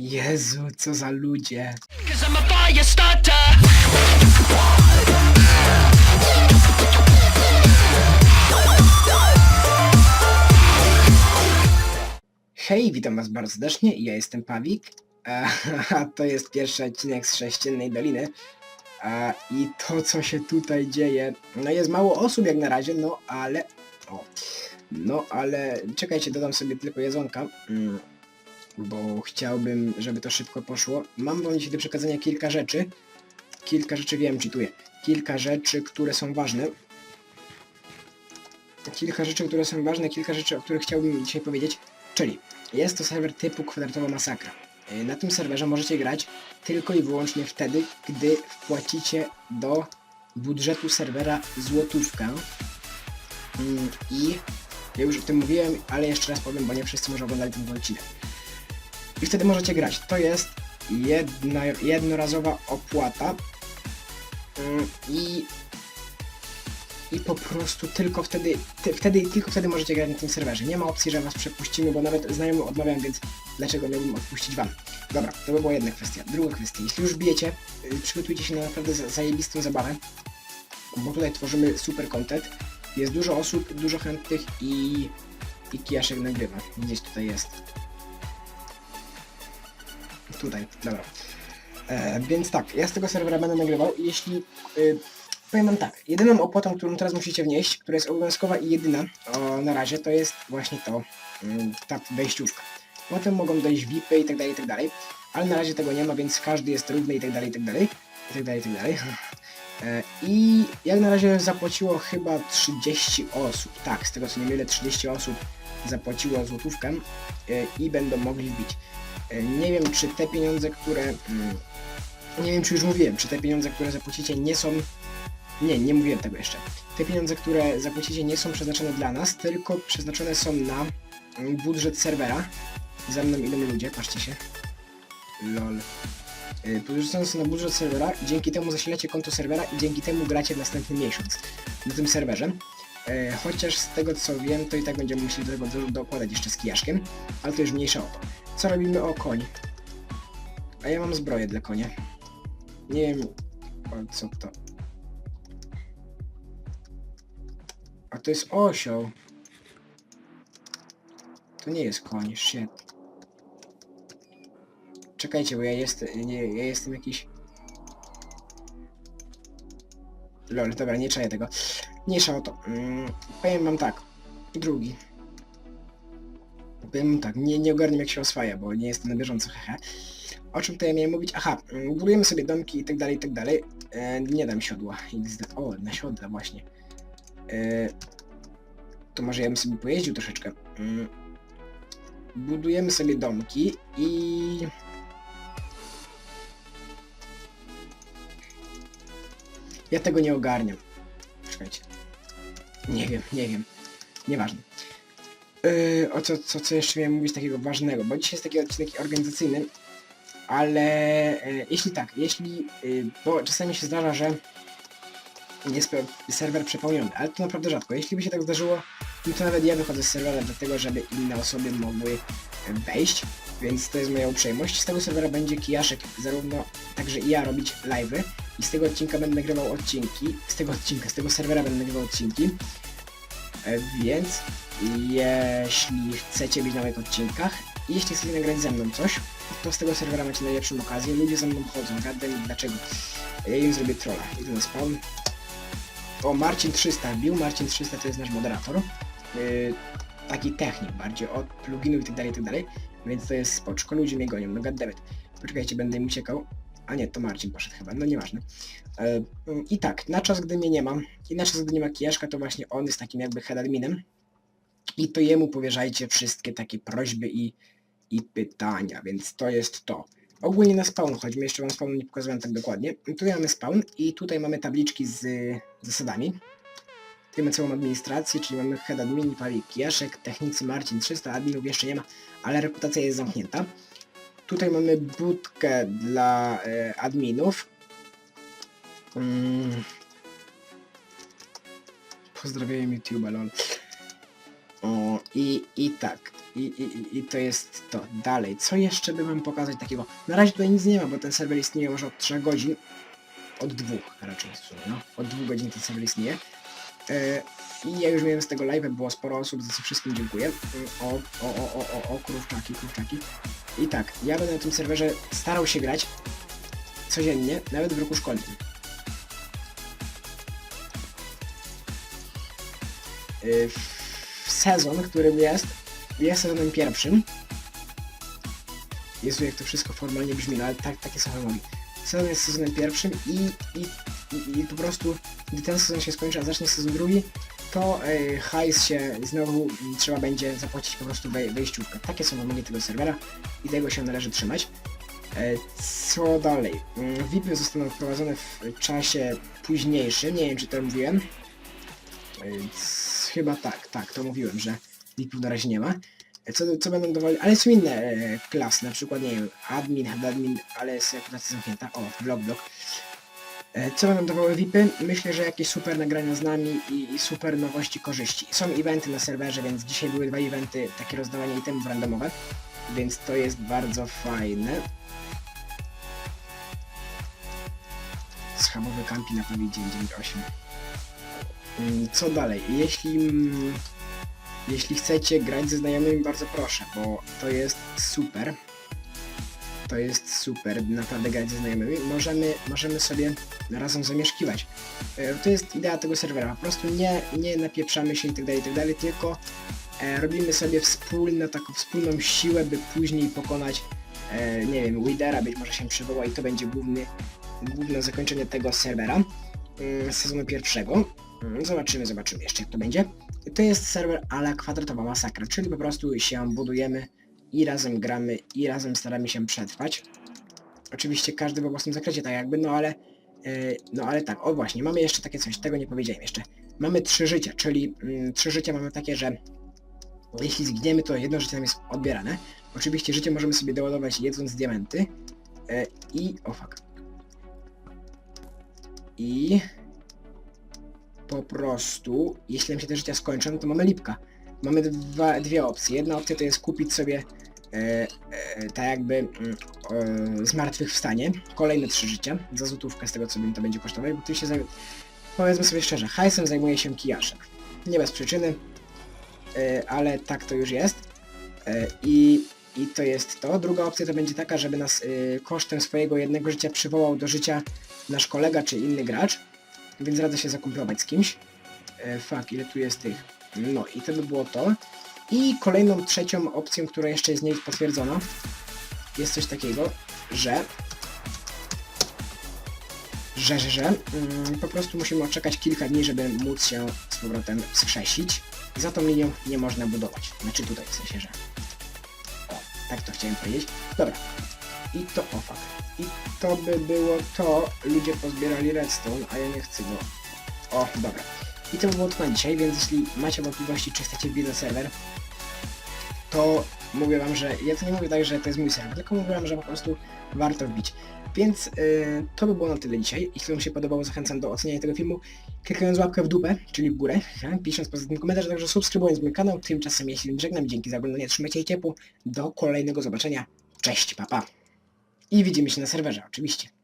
Jezu, co za ludzie. Hej, witam was bardzo serdecznie, ja jestem Pawik, a to jest pierwszy odcinek z Sześciennej Doliny. A, I to, co się tutaj dzieje, no jest mało osób jak na razie, no ale... O, no ale czekajcie, dodam sobie tylko jedzonka, mm, bo chciałbym, żeby to szybko poszło. Mam wam dzisiaj do przekazania kilka rzeczy. Kilka rzeczy, wiem, czytuję. Kilka rzeczy, które są ważne. Kilka rzeczy, które są ważne, kilka rzeczy, o których chciałbym dzisiaj powiedzieć. Czyli jest to serwer typu kwadratowa masakra. Yy, Na tym serwerze możecie grać tylko i wyłącznie wtedy, gdy wpłacicie do budżetu serwera złotówkę. Mm, I ja już o tym mówiłem, ale jeszcze raz powiem, bo nie wszyscy może oglądali ten odcinek. I wtedy możecie grać. To jest jedna, jednorazowa opłata. Mm, I i po prostu tylko wtedy, ty, wtedy tylko wtedy możecie grać na tym serwerze. Nie ma opcji, że was przepuścimy, bo nawet znajomym odmawiam, więc dlaczego miałbym odpuścić wam? Dobra, to by była jedna kwestia. Druga kwestia, jeśli już bijecie, y, przygotujcie się na naprawdę za- zajebistą zabawę, bo tutaj tworzymy super content. Jest dużo osób, dużo chętnych i, i Kijaszek nagrywa. Gdzieś tutaj jest. Tutaj, dobra. E, więc tak, ja z tego serwera będę nagrywał i jeśli y, Powiem wam tak, jedyną opłatą, którą teraz musicie wnieść, która jest obowiązkowa i jedyna o, na razie, to jest właśnie to, mm, ta wejściówka. Potem mogą dojść VIPy i tak dalej, i tak dalej, ale na razie tego nie ma, więc każdy jest równy i tak dalej, i tak dalej, i tak dalej, i tak dalej. E, I jak na razie zapłaciło chyba 30 osób, tak, z tego co nie mylę, 30 osób zapłaciło złotówkę e, i będą mogli wbić. E, Nie wiem, czy te pieniądze, które... mm, Nie wiem, czy już mówiłem, czy te pieniądze, które zapłacicie nie są nie, nie mówiłem tego jeszcze. Te pieniądze, które zapłacicie nie są przeznaczone dla nas, tylko przeznaczone są na budżet serwera. Za mną idą ludzie, patrzcie się. Lol. Przeznaczone są na budżet serwera dzięki temu zasilacie konto serwera i dzięki temu gracie w następny miesiąc na tym serwerze. Yy, Chociaż z tego co wiem, to i tak będziemy musieli do tego do- dokładać jeszcze z kijaszkiem, ale to już mniejsza o to. Co robimy o koń? A ja mam zbroję dla konia. Nie wiem o co to. A to jest osioł. To nie jest koń, shit. Czekajcie, bo ja jestem, nie, ja jestem jakiś... Lol, dobra, nie czaję tego. Mniejsza o to. Mm, powiem wam tak. Drugi. Powiem tak, nie, nie ogarniam jak się oswaja, bo nie jestem na bieżąco, hehe. O czym ja miałem mówić? Aha, mm, budujemy sobie domki i tak dalej, i tak dalej. E, nie dam siodła. XD. O, na siodła właśnie. E, to może ja bym sobie pojeździł troszeczkę. Mm. Budujemy sobie domki i... Ja tego nie ogarniam. Czekajcie. Nie wiem, nie wiem. Nieważne. Yy, o co, co, co jeszcze miałem mówić takiego ważnego, bo dzisiaj jest taki odcinek organizacyjny, ale e, jeśli tak, jeśli, y, bo czasami się zdarza, że jest serwer przepełniony, ale to naprawdę rzadko. Jeśli by się tak zdarzyło, no to nawet ja wychodzę z serwera dlatego, żeby inne osoby mogły wejść, więc to jest moja uprzejmość. Z tego serwera będzie kijaszek zarówno także i ja robić live'y i z tego odcinka będę nagrywał odcinki, z tego odcinka, z tego serwera będę nagrywał odcinki, E, więc jeśli chcecie być na moich odcinkach i jeśli chcecie nagrać ze mną coś, to z tego serwera macie najlepszą okazję. Ludzie ze mną chodzą, gadam dlaczego. Ja im zrobię trolla. Idę na spawn. O, Marcin 300 wbił. Marcin 300 to jest nasz moderator. Yy, taki technik bardziej od pluginów i tak dalej, i tak dalej. Więc to jest spoczko. Ludzie mnie gonią. No goddammit. Poczekajcie, będę im uciekał. A nie, to Marcin poszedł chyba, no nieważne. E, I tak, na czas gdy mnie nie ma, i na czas gdy nie ma Kijaszka, to właśnie on jest takim jakby head adminem. I to jemu powierzajcie wszystkie takie prośby i, i pytania, więc to jest to. Ogólnie na spawn chodźmy, jeszcze wam spawn nie pokazałem tak dokładnie. Tutaj mamy spawn i tutaj mamy tabliczki z zasadami. Tutaj mamy całą administrację, czyli mamy head admin, Pawik Kijaszek, technicy Marcin 300, adminów jeszcze nie ma, ale reputacja jest zamknięta. Tutaj mamy budkę dla e, adminów. Mm. Pozdrawiam YouTube'a, lol. O, i, I tak. I, i, i- to jest to. Dalej, co jeszcze by wam pokazać takiego? Na razie tutaj nic nie ma, bo ten serwer istnieje może od 3 godzin. Od dwóch raczej, no. Od dwóch godzin ten serwer istnieje. E, I ja już miałem z tego live, było sporo osób, za co wszystkim dziękuję. O, o, o, o, o, o, kurczaki, kurczaki. I tak, ja będę na tym serwerze starał się grać codziennie, nawet w roku szkolnym. Y, w sezon, którym jest, jest sezonem pierwszym. Jezu, jak to wszystko formalnie brzmi, no ale tak, takie są wymogi. Sezon jest sezonem pierwszym i, i, i, i po prostu, gdy ten sezon się skończy, a zacznie sezon drugi, to y, hajs się znowu mm, trzeba będzie zapłacić po prostu wej, wejściówkę. Takie są wymogi tego serwera i tego się należy trzymać. E, Co dalej? Mm, VIPy zostaną wprowadzone w czasie późniejszym, nie wiem czy to mówiłem. E, Chyba tak, tak, to mówiłem, że VIPów na razie nie ma. Co, co będą dawali, ale są inne klasy, na przykład, nie wiem, admin, admin, ale jest reputacja zamknięta, o, blog, blog. E, Co będą dawały VIPy? Myślę, że jakieś super nagrania z nami i, super nowości, korzyści. Są eventy na serwerze, więc dzisiaj były dwa eventy, takie rozdawanie itemów randomowe, więc to jest bardzo fajne. Schabowy kampi na prawie 998. Mm, Co dalej? Jeśli, mm, jeśli chcecie grać ze znajomymi, bardzo proszę, bo to jest super. To jest super, naprawdę grać ze znajomymi. Możemy, możemy sobie razem zamieszkiwać. E, To jest idea tego serwera. Po prostu nie, nie napieprzamy się itd., itd., tylko e, robimy sobie wspólną, taką wspólną siłę, by później pokonać, e, nie wiem, Widera być może się przywoła i to będzie główny, główne zakończenie tego serwera mm, sezonu pierwszego. Mm, Zobaczymy, zobaczymy jeszcze jak to będzie. To jest serwer ala kwadratowa masakra, czyli po prostu się budujemy i razem gramy i razem staramy się przetrwać. Oczywiście każdy we własnym zakresie tak jakby, no ale e, no ale tak, o właśnie, mamy jeszcze takie coś, tego nie powiedziałem jeszcze. Mamy trzy życia, czyli mm, trzy życia mamy takie, że jeśli zginiemy, to jedno życie nam jest odbierane. Oczywiście życie możemy sobie doładować jedząc diamenty. E, I... o fuck. I... Po prostu, jeśli nam się te życia skończą, no to mamy lipka. Mamy dwa, dwie opcje. Jedna opcja to jest kupić sobie e, e, tak jakby e, zmartwychwstanie. Kolejne trzy życia. Za złotówkę z tego co mi to będzie kosztować, bo tu się. Powiedzmy sobie szczerze, hajsem zajmuje się kijaszek. Nie bez przyczyny, e, ale tak to już jest. E, I, I to jest to. Druga opcja to będzie taka, żeby nas e, kosztem swojego jednego życia przywołał do życia nasz kolega czy inny gracz. Więc radzę się zakumplować z kimś. E, fuck, ile tu jest tych? No i to by było to. I kolejną trzecią opcją, która jeszcze jest nie potwierdzona, jest coś takiego, że że, że, że mm, po prostu musimy odczekać kilka dni, żeby móc się z powrotem wskrzesić. Za tą linią nie można budować. Znaczy tutaj w sensie, że... O, tak to chciałem powiedzieć. Dobra. I to, o. I to by było to. Ludzie pozbierali redstone, a ja nie chcę go. O, dobra. I to by było to na dzisiaj, więc jeśli macie wątpliwości, czy chcecie wbić na serwer, to mówię wam, że ja to nie mówię tak, że to jest mój serwer, tylko mówię wam, że po prostu warto wbić. Więc yy, to by było na tyle dzisiaj. Jeśli wam się podobało, zachęcam do oceniania tego filmu, klikając łapkę w dupę, czyli w górę, pisząc pozytywny komentarz, a także subskrybując mój kanał. Tymczasem ja się żegnam, dzięki za oglądanie, trzymajcie się ciepło, do kolejnego zobaczenia, cześć, papa. I widzimy się na serwerze, oczywiście.